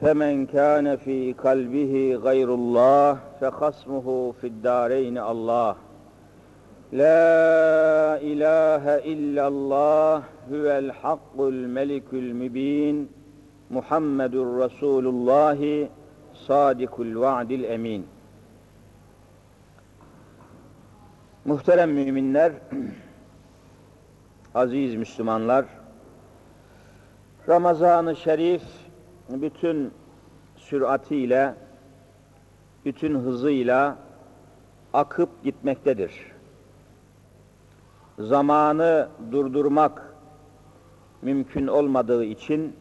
فمن كان في قلبه غير الله فخصمه في الدارين الله لا إله إلا الله هو الحق الملك المبين محمد رسول الله صادق الوعد الأمين Muhterem müminler, aziz Müslümanlar, Ramazan-ı Şerif bütün süratiyle, bütün hızıyla akıp gitmektedir. Zamanı durdurmak mümkün olmadığı için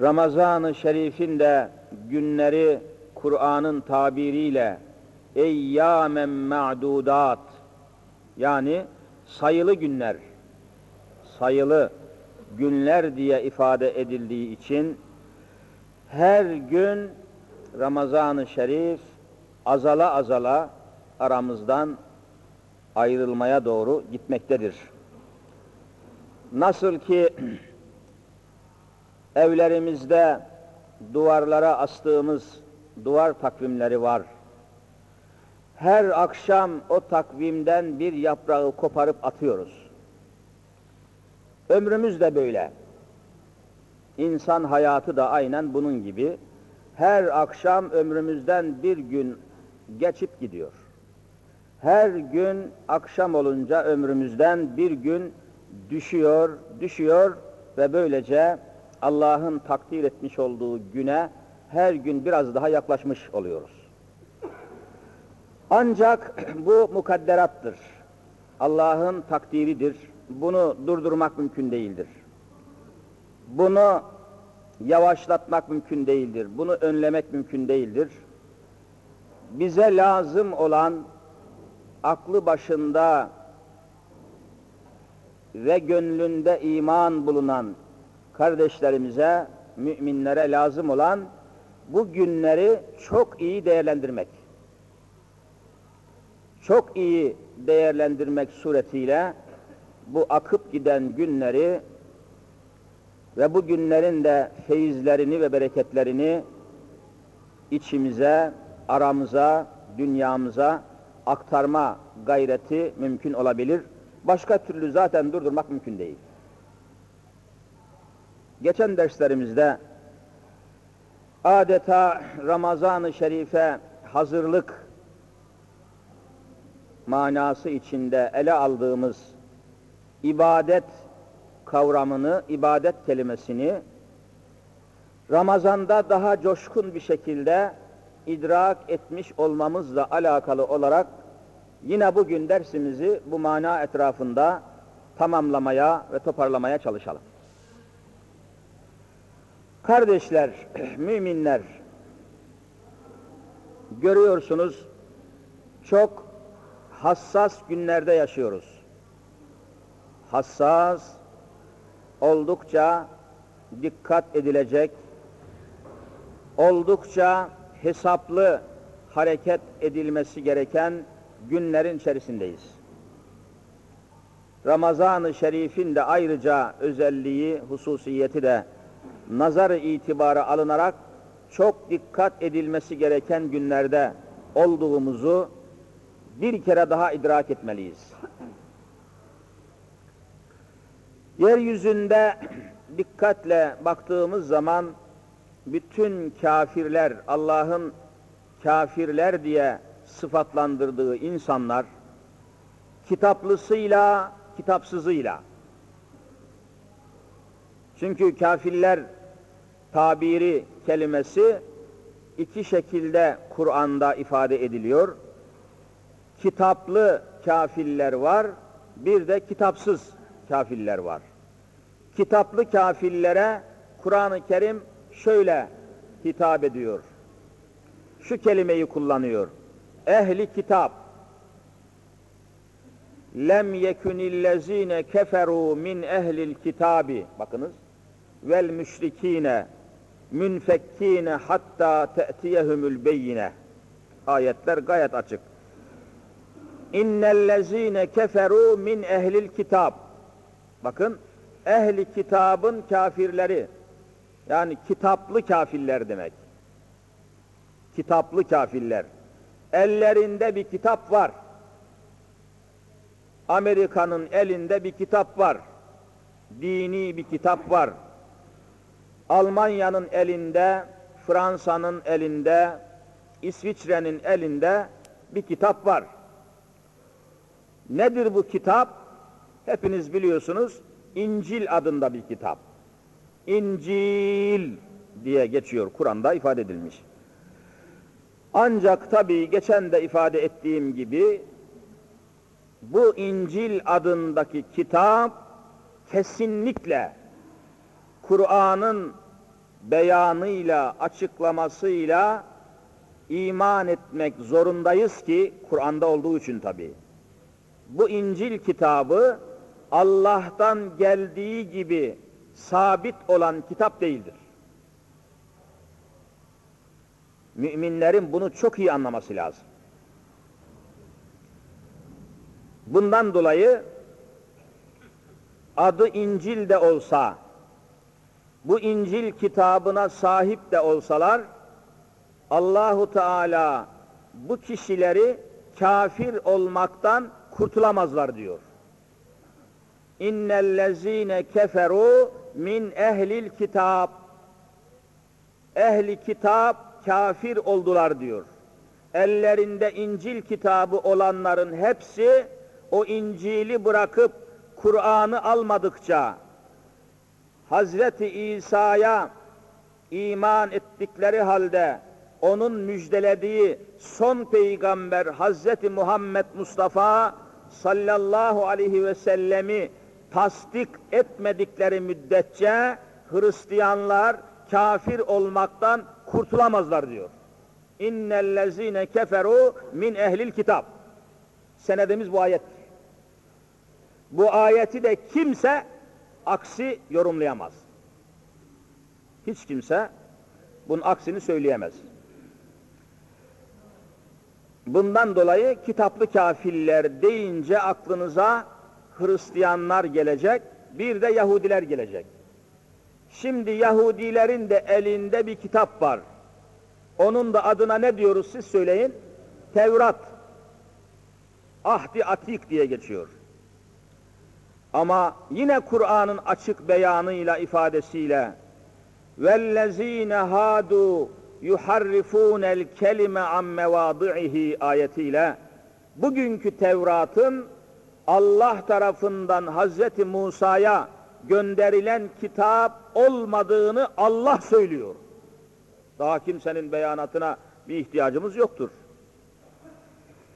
Ramazan-ı Şerif'in de günleri Kur'an'ın tabiriyle eyyamen ma'dudat yani sayılı günler sayılı günler diye ifade edildiği için her gün Ramazan-ı Şerif azala azala aramızdan ayrılmaya doğru gitmektedir. Nasıl ki evlerimizde duvarlara astığımız duvar takvimleri var. Her akşam o takvimden bir yaprağı koparıp atıyoruz. Ömrümüz de böyle. İnsan hayatı da aynen bunun gibi. Her akşam ömrümüzden bir gün geçip gidiyor. Her gün akşam olunca ömrümüzden bir gün düşüyor, düşüyor ve böylece Allah'ın takdir etmiş olduğu güne her gün biraz daha yaklaşmış oluyoruz. Ancak bu mukadderattır. Allah'ın takdiridir. Bunu durdurmak mümkün değildir. Bunu yavaşlatmak mümkün değildir. Bunu önlemek mümkün değildir. Bize lazım olan aklı başında ve gönlünde iman bulunan kardeşlerimize, müminlere lazım olan bu günleri çok iyi değerlendirmek. Çok iyi değerlendirmek suretiyle bu akıp giden günleri ve bu günlerin de feyizlerini ve bereketlerini içimize, aramıza, dünyamıza aktarma gayreti mümkün olabilir. Başka türlü zaten durdurmak mümkün değil. Geçen derslerimizde adeta Ramazan-ı Şerif'e hazırlık manası içinde ele aldığımız ibadet kavramını, ibadet kelimesini Ramazan'da daha coşkun bir şekilde idrak etmiş olmamızla alakalı olarak yine bugün dersimizi bu mana etrafında tamamlamaya ve toparlamaya çalışalım. Kardeşler, müminler, görüyorsunuz çok hassas günlerde yaşıyoruz. Hassas, oldukça dikkat edilecek, oldukça hesaplı hareket edilmesi gereken günlerin içerisindeyiz. Ramazan-ı Şerif'in de ayrıca özelliği, hususiyeti de nazar itibara alınarak çok dikkat edilmesi gereken günlerde olduğumuzu bir kere daha idrak etmeliyiz. Yeryüzünde dikkatle baktığımız zaman bütün kafirler, Allah'ın kafirler diye sıfatlandırdığı insanlar, kitaplısıyla, kitapsızıyla, çünkü kafirler tabiri kelimesi iki şekilde Kur'an'da ifade ediliyor. Kitaplı kafirler var, bir de kitapsız kafirler var. Kitaplı kafirlere Kur'an-ı Kerim şöyle hitap ediyor. Şu kelimeyi kullanıyor. Ehli kitap lem yekunillezine keferu min ehlil kitabi bakınız vel müşrikine münfekkine hatta te'tiyehumul beyine ayetler gayet açık. İnnellezine keferu min ehlil kitab bakın ehli kitabın kafirleri Yani kitaplı kafirler demek. Kitaplı kafirler. Ellerinde bir kitap var. Amerika'nın elinde bir kitap var. Dini bir kitap var. Almanya'nın elinde, Fransa'nın elinde, İsviçre'nin elinde bir kitap var. Nedir bu kitap? Hepiniz biliyorsunuz İncil adında bir kitap. İncil diye geçiyor Kur'an'da ifade edilmiş. Ancak tabii geçen de ifade ettiğim gibi bu İncil adındaki kitap kesinlikle Kur'an'ın beyanıyla, açıklamasıyla iman etmek zorundayız ki Kur'an'da olduğu için tabii. Bu İncil kitabı Allah'tan geldiği gibi sabit olan kitap değildir. Müminlerin bunu çok iyi anlaması lazım. Bundan dolayı adı İncil de olsa, bu İncil kitabına sahip de olsalar, Allahu Teala bu kişileri kafir olmaktan kurtulamazlar diyor. İnnellezine keferu min ehlil kitap. Ehli kitap kafir oldular diyor. Ellerinde İncil kitabı olanların hepsi o İncil'i bırakıp Kur'an'ı almadıkça Hazreti İsa'ya iman ettikleri halde onun müjdelediği son peygamber Hazreti Muhammed Mustafa sallallahu aleyhi ve sellemi tasdik etmedikleri müddetçe Hristiyanlar kafir olmaktan kurtulamazlar diyor. İnnellezine keferu min ehlil kitap. Senedimiz bu ayet. Bu ayeti de kimse aksi yorumlayamaz. Hiç kimse bunun aksini söyleyemez. Bundan dolayı kitaplı kafirler deyince aklınıza Hristiyanlar gelecek, bir de Yahudiler gelecek. Şimdi Yahudilerin de elinde bir kitap var. Onun da adına ne diyoruz siz söyleyin? Tevrat. Ahdi Atik diye geçiyor. Ama yine Kur'an'ın açık beyanıyla ifadesiyle vellezine hadu yuharrifun el kelime an mevadihi ayetiyle bugünkü Tevrat'ın Allah tarafından Hazreti Musa'ya gönderilen kitap olmadığını Allah söylüyor. Daha kimsenin beyanatına bir ihtiyacımız yoktur.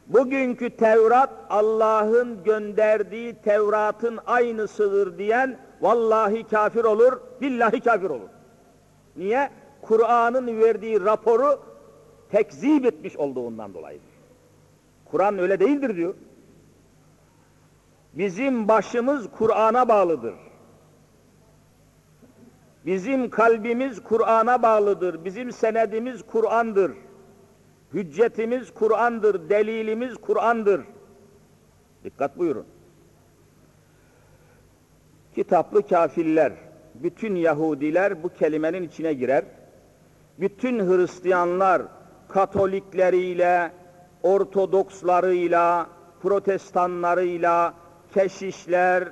Bugünkü Tevrat Allah'ın gönderdiği Tevrat'ın aynısıdır diyen vallahi kafir olur, billahi kafir olur. Niye? Kur'an'ın verdiği raporu tekzip etmiş olduğundan dolayıdır. Kur'an öyle değildir diyor. Bizim başımız Kur'an'a bağlıdır. Bizim kalbimiz Kur'an'a bağlıdır. Bizim senedimiz Kur'an'dır. Hüccetimiz Kur'an'dır. Delilimiz Kur'an'dır. Dikkat buyurun. Kitaplı kafirler, bütün Yahudiler bu kelimenin içine girer. Bütün Hristiyanlar Katolikleriyle, Ortodokslarıyla, Protestanlarıyla, keşişler,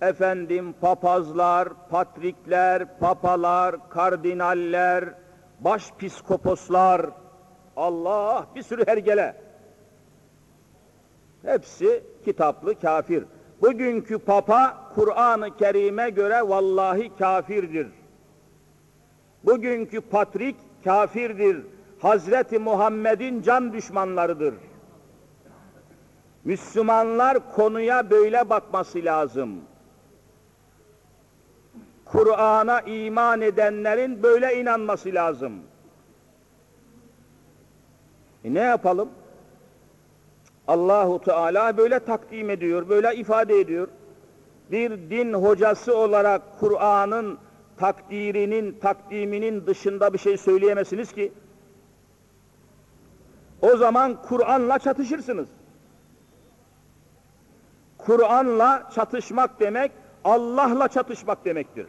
efendim papazlar, patrikler, papalar, kardinaller, başpiskoposlar, Allah bir sürü hergele. Hepsi kitaplı kafir. Bugünkü papa Kur'an-ı Kerim'e göre vallahi kafirdir. Bugünkü patrik kafirdir. Hazreti Muhammed'in can düşmanlarıdır. Müslümanlar konuya böyle bakması lazım. Kur'an'a iman edenlerin böyle inanması lazım. E ne yapalım? Allahu Teala böyle takdim ediyor, böyle ifade ediyor. Bir din hocası olarak Kur'an'ın takdirinin, takdiminin dışında bir şey söyleyemezsiniz ki. O zaman Kur'an'la çatışırsınız. Kur'an'la çatışmak demek, Allah'la çatışmak demektir.